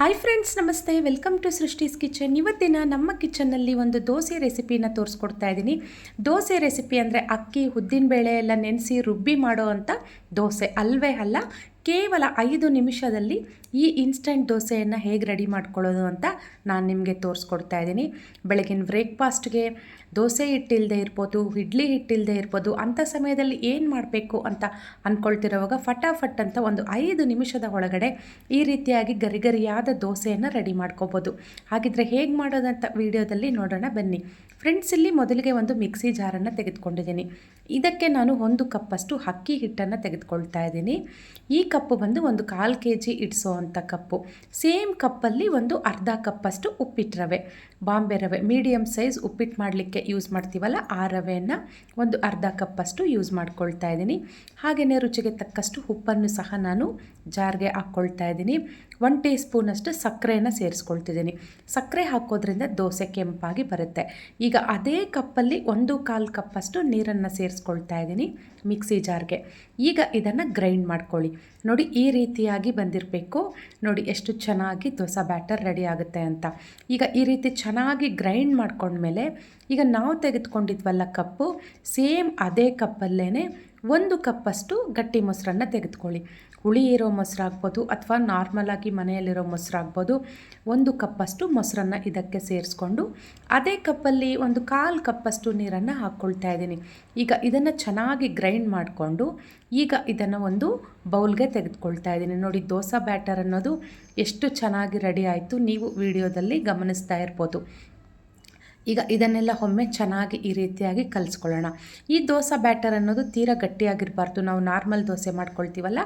Hi friends namaste. Welcome to Srishti's kitchen ಇವತ್ತಿನ ನಮ್ಮ ಕಿಚನ್ನಲ್ಲಿ ಒಂದು ದೋಸೆ ರೆಸಿಪಿನ ತೋರಿಸ್ಕೊಡ್ತಾ ಇದ್ದೀನಿ. ದೋಸೆ ರೆಸಿಪಿ ಅಂದರೆ ಅಕ್ಕಿ, ಉದ್ದಿನಬೇಳೆ ಎಲ್ಲ ನೆನೆಸಿ ರುಬ್ಬಿ ಮಾಡೋ ಅಂಥ ದೋಸೆ. ಅಲ್ವೇ ಅಲ್ಲ ಕೇವಲ ಐದು ನಿಮಿಷದಲ್ಲಿ ಈ ಇನ್ಸ್ಟೆಂಟ್ ದೋಸೆಯನ್ನು ಹೇಗೆ ರೆಡಿ ಮಾಡ್ಕೊಳ್ಳೋದು ಅಂತ ನಾನು ನಿಮಗೆ ತೋರಿಸ್ಕೊಡ್ತಾ ಇದ್ದೀನಿ. ಬೆಳಗಿನ ಬ್ರೇಕ್ಫಾಸ್ಟ್ಗೆ ದೋಸೆ ಹಿಟ್ಟಿಲ್ಲದೆ ಇರ್ಬೋದು, ಇಡ್ಲಿ ಹಿಟ್ಟಿಲ್ಲದೆ ಇರ್ಬೋದು ಅಂಥ ಸಮಯದಲ್ಲಿ ಏನು ಮಾಡಬೇಕು ಅಂತ ಅಂದ್ಕೊಳ್ತಿರೋವಾಗ ಫಟಾಫಟ್ ಅಂತ ಒಂದು ಐದು ನಿಮಿಷದ ಒಳಗಡೆ ಈ ರೀತಿಯಾಗಿ ಗರಿಗರಿಯಾದ ದೋಸೆಯನ್ನು ರೆಡಿ ಮಾಡ್ಕೋಬೋದು. ಹಾಗಿದ್ರೆ ಹೇಗೆ ಮಾಡೋದಂತ ವಿಡಿಯೋದಲ್ಲಿ ನೋಡೋಣ ಬನ್ನಿ. ಫ್ರೆಂಡ್ಸ್ ಇಲ್ಲಿ ಮೊದಲಿಗೆ ಒಂದು ಮಿಕ್ಸಿ ಜಾರನ್ನು ತೆಗೆದುಕೊಂಡಿದ್ದೀನಿ. ಇದಕ್ಕೆ ನಾನು ಒಂದು ಕಪ್ಪಷ್ಟು ಅಕ್ಕಿ ಹಿಟ್ಟನ್ನು ತೆಗೆದುಕೊಳ್ತಾ ಇದ್ದೀನಿ. ಈ ಕಪ್ಪು ಬಂದು ಒಂದು ಕಾಲು ಕೆ ಜಿ ಇಡಿಸೋ ಅಂಥ ಕಪ್ಪು. ಸೇಮ್ ಕಪ್ಪಲ್ಲಿ ಒಂದು ಅರ್ಧ ಕಪ್ಪಷ್ಟು ಉಪ್ಪಿಟ್ಟು ರವೆ. ಬಾಂಬೆ ರವೆ ಮೀಡಿಯಮ್ ಸೈಜ್ ಉಪ್ಪಿಟ್ಟು ಮಾಡಲಿಕ್ಕೆ ಯೂಸ್ ಮಾಡ್ತೀವಲ್ಲ, ಆ ರವೆಯನ್ನು ಒಂದು ಅರ್ಧ ಕಪ್ಪಷ್ಟು ಯೂಸ್ ಮಾಡ್ಕೊಳ್ತಾ ಇದ್ದೀನಿ. ಹಾಗೆಯೇ ರುಚಿಗೆ ತಕ್ಕಷ್ಟು ಉಪ್ಪನ್ನು ಸಹ ನಾನು ಜಾರ್ಗೆ ಹಾಕ್ಕೊಳ್ತಾ ಇದ್ದೀನಿ. ಒನ್ ಟೀ ಸ್ಪೂನಷ್ಟು ಸಕ್ಕರೆಯನ್ನು ಸೇರಿಸ್ಕೊಳ್ತಿದ್ದೀನಿ. ಸಕ್ಕರೆ ಹಾಕೋದ್ರಿಂದ ದೋಸೆ ಕೆಂಪಾಗಿ ಬರುತ್ತೆ. ಈಗ ಅದೇ ಕಪ್ಪಲ್ಲಿ ಒಂದು ಕಾಲು ಕಪ್ಪಷ್ಟು ನೀರನ್ನು ಸೇರಿಸ್ಕೊಳ್ತಾ ಇದ್ದೀನಿ ಮಿಕ್ಸಿ ಜಾರ್ಗೆ. ಈಗ ಇದನ್ನು ಗ್ರೈಂಡ್ ಮಾಡ್ಕೊಳ್ಳಿ. ನೋಡಿ ಈ ರೀತಿಯಾಗಿ ಬಂದಿರಬೇಕು. ನೋಡಿ ಎಷ್ಟು ಚೆನ್ನಾಗಿ ದೋಸೆ ಬ್ಯಾಟರ್ ರೆಡಿ ಆಗುತ್ತೆ ಅಂತ. ಈಗ ಈ ರೀತಿ ಚೆನ್ನಾಗಿ ಗ್ರೈಂಡ್ ಮಾಡ್ಕೊಂಡ್ಮೇಲೆ ಈಗ ನಾವು ತೆಗೆದುಕೊಂಡಿದ್ವಲ್ಲ ಕಪ್ಪು, ಸೇಮ್ ಅದೇ ಕಪ್ಪಲ್ಲೇ ಒಂದು ಕಪ್ಪಷ್ಟು ಗಟ್ಟಿ ಮೊಸರನ್ನು ತೆಗೆದುಕೊಳ್ಳಿ. ಹುಳಿ ಇರೋ ಮೊಸರು ಹಾಕ್ಬೋದು ಅಥವಾ ನಾರ್ಮಲಾಗಿ ಮನೆಯಲ್ಲಿರೋ ಮೊಸರು ಹಾಕ್ಬೋದು. ಒಂದು ಕಪ್ಪಷ್ಟು ಮೊಸರನ್ನು ಇದಕ್ಕೆ ಸೇರಿಸ್ಕೊಂಡು ಅದೇ ಕಪ್ಪಲ್ಲಿ ಒಂದು ಕಾಲು ಕಪ್ಪಷ್ಟು ನೀರನ್ನು ಹಾಕ್ಕೊಳ್ತಾ ಇದ್ದೀನಿ. ಈಗ ಇದನ್ನು ಚೆನ್ನಾಗಿ ಗ್ರೈಂಡ್ ಮಾಡಿಕೊಂಡು ಈಗ ಇದನ್ನು ಒಂದು ಬೌಲ್ಗೆ ತೆಗೆದುಕೊಳ್ತಾ ಇದ್ದೀನಿ. ನೋಡಿ, ದೋಸೆ ಬ್ಯಾಟರ್ ಅನ್ನೋದು ಎಷ್ಟು ಚೆನ್ನಾಗಿ ರೆಡಿ ಆಯಿತು. ನೀವು ವಿಡಿಯೋದಲ್ಲಿ ಗಮನಿಸ್ತಾ ಇರ್ಬೋದು. ಈಗ ಇದನ್ನೆಲ್ಲ ಒಮ್ಮೆ ಚೆನ್ನಾಗಿ ಈ ರೀತಿಯಾಗಿ ಕಲಿಸ್ಕೊಳ್ಳೋಣ. ಈ ದೋಸೆ ಬ್ಯಾಟರ್ ಅನ್ನೋದು ತೀರಾ ಗಟ್ಟಿಯಾಗಿರಬಾರ್ದು. ನಾವು ನಾರ್ಮಲ್ ದೋಸೆ ಮಾಡ್ಕೊಳ್ತೀವಲ್ಲ,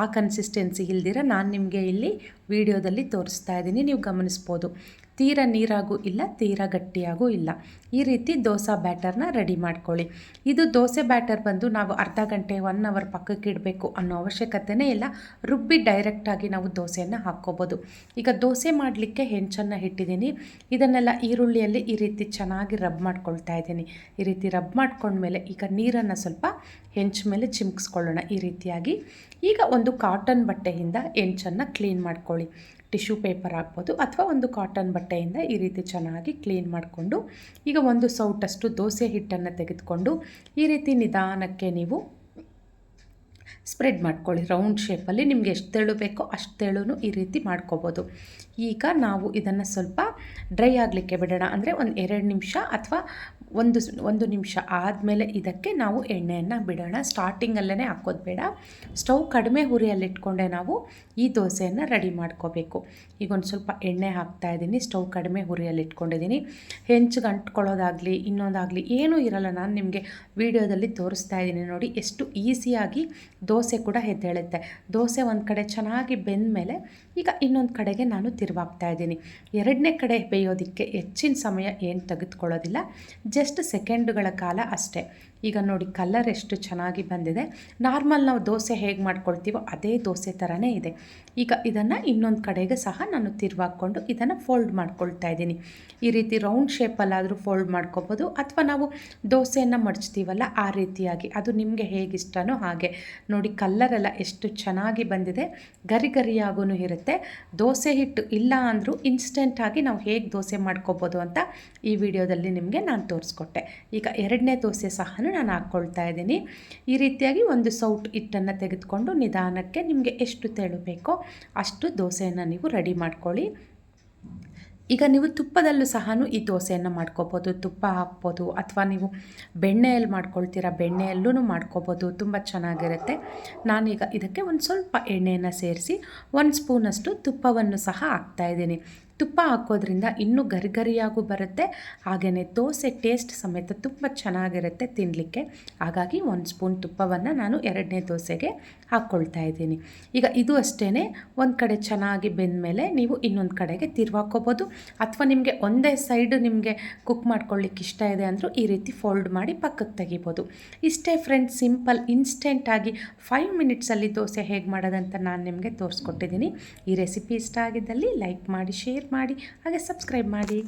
ಆ ಕನ್ಸಿಸ್ಟೆನ್ಸಿ ಇಲ್ದಿರ ನಾನು ನಿಮಗೆ ಇಲ್ಲಿ ವಿಡಿಯೋದಲ್ಲಿ ತೋರಿಸ್ತಾ ಇದ್ದೀನಿ, ನೀವು ಗಮನಿಸ್ಬೋದು. ತೀರ ನೀರಾಗೂ ಇಲ್ಲ, ತೀರ ಗಟ್ಟಿಯಾಗೂ ಇಲ್ಲ. ಈ ರೀತಿ ದೋಸೆ ಬ್ಯಾಟರ್ನ ರೆಡಿ ಮಾಡ್ಕೊಳ್ಳಿ. ಇದು ದೋಸೆ ಬ್ಯಾಟರ್ ಬಂದು ನಾವು ಅರ್ಧ ಗಂಟೆ ಒನ್ ಅವರ್ ಪಕ್ಕಕ್ಕೆ ಇಡಬೇಕು ಅನ್ನೋ ಅವಶ್ಯಕತೆಯೇ ಇಲ್ಲ. ರುಬ್ಬಿ ಡೈರೆಕ್ಟಾಗಿ ನಾವು ದೋಸೆಯನ್ನು ಹಾಕ್ಕೋಬೋದು. ಈಗ ದೋಸೆ ಮಾಡಲಿಕ್ಕೆ ಹೆಂಚನ್ನು ಇಟ್ಟಿದ್ದೀನಿ ಇದನ್ನೆಲ್ಲ ಈರುಳ್ಳಿಯಲ್ಲಿ ಈ ರೀತಿ ಚೆನ್ನಾಗಿ ರಬ್ ಮಾಡ್ಕೊಳ್ತಾ ಇದ್ದೀನಿ. ಈ ರೀತಿ ರಬ್ ಮಾಡ್ಕೊಂಡ್ಮೇಲೆ ಈಗ ನೀರನ್ನು ಸ್ವಲ್ಪ ಹೆಂಚ ಮೇಲೆ ಚಿಮ್ಕಿಸ್ಕೊಳ್ಳೋಣ ಈ ರೀತಿಯಾಗಿ. ಈಗ ಒಂದು ಕಾಟನ್ ಬಟ್ಟೆಯಿಂದ ಹೆಂಚನ್ನು ಕ್ಲೀನ್ ಮಾಡ್ಕೊಳ್ಳಿ. ಟಿಶ್ಯೂ ಪೇಪರ್ ಆಗ್ಬೋದು ಅಥವಾ ಒಂದು ಕಾಟನ್ ಬಟ್ಟೆಯಿಂದ ಈ ರೀತಿ ಚೆನ್ನಾಗಿ ಕ್ಲೀನ್ ಮಾಡಿಕೊಂಡು ಈಗ ಒಂದು ಸೌಟಷ್ಟು ದೋಸೆ ಹಿಟ್ಟನ್ನು ತೆಗೆದುಕೊಂಡು ಈ ರೀತಿ ನಿಧಾನಕ್ಕೆ ನೀವು ಸ್ಪ್ರೆಡ್ ಮಾಡ್ಕೊಳ್ಳಿ. ರೌಂಡ್ ಶೇಪಲ್ಲಿ ನಿಮಗೆ ಎಷ್ಟು ತೆಳು ಬೇಕೋ ಅಷ್ಟು ತೆಳುನು ಈ ರೀತಿ ಮಾಡ್ಕೋಬೋದು. ಈಗ ನಾವು ಇದನ್ನು ಸ್ವಲ್ಪ ಡ್ರೈ ಆಗಲಿಕ್ಕೆ ಬಿಡೋಣ. ಅಂದರೆ ಒಂದು ಎರಡು ನಿಮಿಷ ಅಥವಾ ಒಂದು ಒಂದು ನಿಮಿಷ ಆದಮೇಲೆ ಇದಕ್ಕೆ ನಾವು ಎಣ್ಣೆಯನ್ನು ಬಿಡೋಣ. ಸ್ಟಾರ್ಟಿಂಗಲ್ಲೇ ಹಾಕೋದು ಬೇಡ. ಸ್ಟವ್ ಕಡಿಮೆ ಹುರಿಯಲ್ಲಿಟ್ಕೊಂಡೆ ನಾವು ಈ ದೋಸೆಯನ್ನು ರೆಡಿ ಮಾಡ್ಕೋಬೇಕು. ಈಗ ಒಂದು ಸ್ವಲ್ಪ ಎಣ್ಣೆ ಹಾಕ್ತಾ ಇದ್ದೀನಿ. ಸ್ಟವ್ ಕಡಿಮೆ ಹುರಿಯಲ್ಲಿ ಇಟ್ಕೊಂಡಿದ್ದೀನಿ ಹೆಂಚಿಗೆ ಅಂಟ್ಕೊಳ್ಳೋದಾಗಲಿ ಇನ್ನೊಂದಾಗಲಿ ಏನೂ ಇರಲ್ಲ. ನಾನು ನಿಮಗೆ ವಿಡಿಯೋದಲ್ಲಿ ತೋರಿಸ್ತಾ ಇದ್ದೀನಿ ನೋಡಿ, ಎಷ್ಟು ಈಸಿಯಾಗಿ ದೋಸೆ ಕೂಡ ಎದ್ದೇಳುತ್ತೆ. ದೋಸೆ ಒಂದು ಕಡೆ ಚೆನ್ನಾಗಿ ಬೆಂದ ಮೇಲೆ ಈಗ ಇನ್ನೊಂದು ಕಡೆಗೆ ನಾನು ತಿರುವಾಗ್ತಾ ಇದ್ದೀನಿ. ಎರಡನೇ ಕಡೆ ಬೇಯೋದಕ್ಕೆ ಹೆಚ್ಚಿನ ಸಮಯ ಏನು ತೆಗೆದುಕೊಳ್ಳೋದಿಲ್ಲ. ಜಸ್ಟ್ ಸೆಕೆಂಡುಗಳ ಕಾಲ ಅಷ್ಟೇ. ಈಗ ನೋಡಿ ಕಲ್ಲರ್ ಎಷ್ಟು ಚೆನ್ನಾಗಿ ಬಂದಿದೆ. ನಾರ್ಮಲ್ ನಾವು ದೋಸೆ ಹೇಗೆ ಮಾಡ್ಕೊಳ್ತೀವೋ ಅದೇ ದೋಸೆ ಥರನೇ ಇದೆ. ಈಗ ಇದನ್ನು ಇನ್ನೊಂದು ಕಡೆಗೆ ಸಹ ನಾನು ತಿರುವಾಕೊಂಡು ಇದನ್ನು ಫೋಲ್ಡ್ ಮಾಡ್ಕೊಳ್ತಾ ಇದ್ದೀನಿ. ಈ ರೀತಿ ರೌಂಡ್ ಶೇಪಲ್ಲಾದರೂ ಫೋಲ್ಡ್ ಮಾಡ್ಕೋಬೋದು, ಅಥವಾ ನಾವು ದೋಸೆಯನ್ನು ಮಡಚ್ತೀವಲ್ಲ ಆ ರೀತಿಯಾಗಿ. ಅದು ನಿಮಗೆ ಹೇಗಿಷ್ಟನೋ ಹಾಗೆ. ನೋಡಿ ಕಲ್ಲರೆಲ್ಲ ಎಷ್ಟು ಚೆನ್ನಾಗಿ ಬಂದಿದೆ. ಗರಿ ಗರಿಯಾಗೂ ಇರುತ್ತೆ. ದೋಸೆ ಹಿಟ್ಟು ಇಲ್ಲ ಅಂದರೂ ಇನ್ಸ್ಟೆಂಟಾಗಿ ನಾವು ಹೇಗೆ ದೋಸೆ ಮಾಡ್ಕೋಬೋದು ಅಂತ ಈ ವಿಡಿಯೋದಲ್ಲಿ ನಿಮಗೆ ನಾನು ತೋರಿಸ್ಕೊಟ್ಟೆ. ಈಗ ಎರಡನೇ ದೋಸೆ ಸಹ ನಾನು ಹಾಕ್ಕೊಳ್ತಾ ಇದ್ದೀನಿ. ಈ ರೀತಿಯಾಗಿ ಒಂದು ಸೌಟ್ ಹಿಟ್ಟನ್ನು ತೆಗೆದುಕೊಂಡು ನಿಧಾನಕ್ಕೆ ನಿಮಗೆ ಎಷ್ಟು ತೆಳು ಬೇಕೋ ಅಷ್ಟು ದೋಸೆಯನ್ನು ನೀವು ರೆಡಿ ಮಾಡ್ಕೊಳ್ಳಿ. ಈಗ ನೀವು ತುಪ್ಪದಲ್ಲೂ ಸಹ ಈ ದೋಸೆಯನ್ನು ಮಾಡ್ಕೋಬೋದು. ತುಪ್ಪ ಹಾಕ್ಬೋದು ಅಥವಾ ನೀವು ಬೆಣ್ಣೆಯಲ್ಲಿ ಮಾಡ್ಕೊಳ್ತೀರಾ ಬೆಣ್ಣೆಯಲ್ಲೂ ಮಾಡ್ಕೋಬೋದು. ತುಂಬ ಚೆನ್ನಾಗಿರುತ್ತೆ. ನಾನೀಗ ಇದಕ್ಕೆ ಒಂದು ಸ್ವಲ್ಪ ಎಣ್ಣೆಯನ್ನು ಸೇರಿಸಿ ಒಂದು ಸ್ಪೂನಷ್ಟು ತುಪ್ಪವನ್ನು ಸಹ ಹಾಕ್ತಾಯಿದ್ದೀನಿ ತುಪ್ಪ ಹಾಕೋದ್ರಿಂದ ಇನ್ನೂ ಗರಿಗರಿಯಾಗೂ ಬರುತ್ತೆ. ಹಾಗೆಯೇ ದೋಸೆ ಟೇಸ್ಟ್ ಸಮೇತ ತುಂಬ ಚೆನ್ನಾಗಿರುತ್ತೆ ತಿನ್ನಲಿಕ್ಕೆ ಹಾಗಾಗಿ ಒಂದು ಸ್ಪೂನ್ ತುಪ್ಪವನ್ನು ನಾನು ಎರಡನೇ ದೋಸೆಗೆ ಹಾಕ್ಕೊಳ್ತಾ ಇದ್ದೀನಿ. ಈಗ ಇದು ಅಷ್ಟೇ ಒಂದು ಕಡೆ ಚೆನ್ನಾಗಿ ಬೆಂದ ಮೇಲೆ ನೀವು ಇನ್ನೊಂದು ಕಡೆಗೆ ತಿರ್ವಾಕೋಬೋದು ಅಥವಾ ನಿಮಗೆ ಒಂದೇ ಸೈಡು ನಿಮಗೆ ಕುಕ್ ಮಾಡ್ಕೊಳ್ಳಿಕ್ಕೆ ಇಷ್ಟ ಇದೆ ಅಂದರೂ ಈ ರೀತಿ ಫೋಲ್ಡ್ ಮಾಡಿ ಪಕ್ಕಕ್ಕೆ ತೆಗಿಬೋದು. ಇಷ್ಟೇ ಫ್ರೆಂಡ್ಸ್ ಸಿಂಪಲ್ ಇನ್ಸ್ಟೆಂಟಾಗಿ ಫೈವ್ ಮಿನಿಟ್ಸಲ್ಲಿ ದೋಸೆ ಹೇಗೆ ಮಾಡೋದಂತ ನಾನು ನಿಮಗೆ ತೋರಿಸ್ಕೊಟ್ಟಿದ್ದೀನಿ. ಈ ರೆಸಿಪಿ ಇಷ್ಟ ಆಗಿದ್ದಲ್ಲಿ ಲೈಕ್ ಮಾಡಿ ಶೇರ್ ಮಾಡಿ ಹಾಗೆ ಸಬ್ಸ್ಕ್ರೈಬ್ ಮಾಡಿ.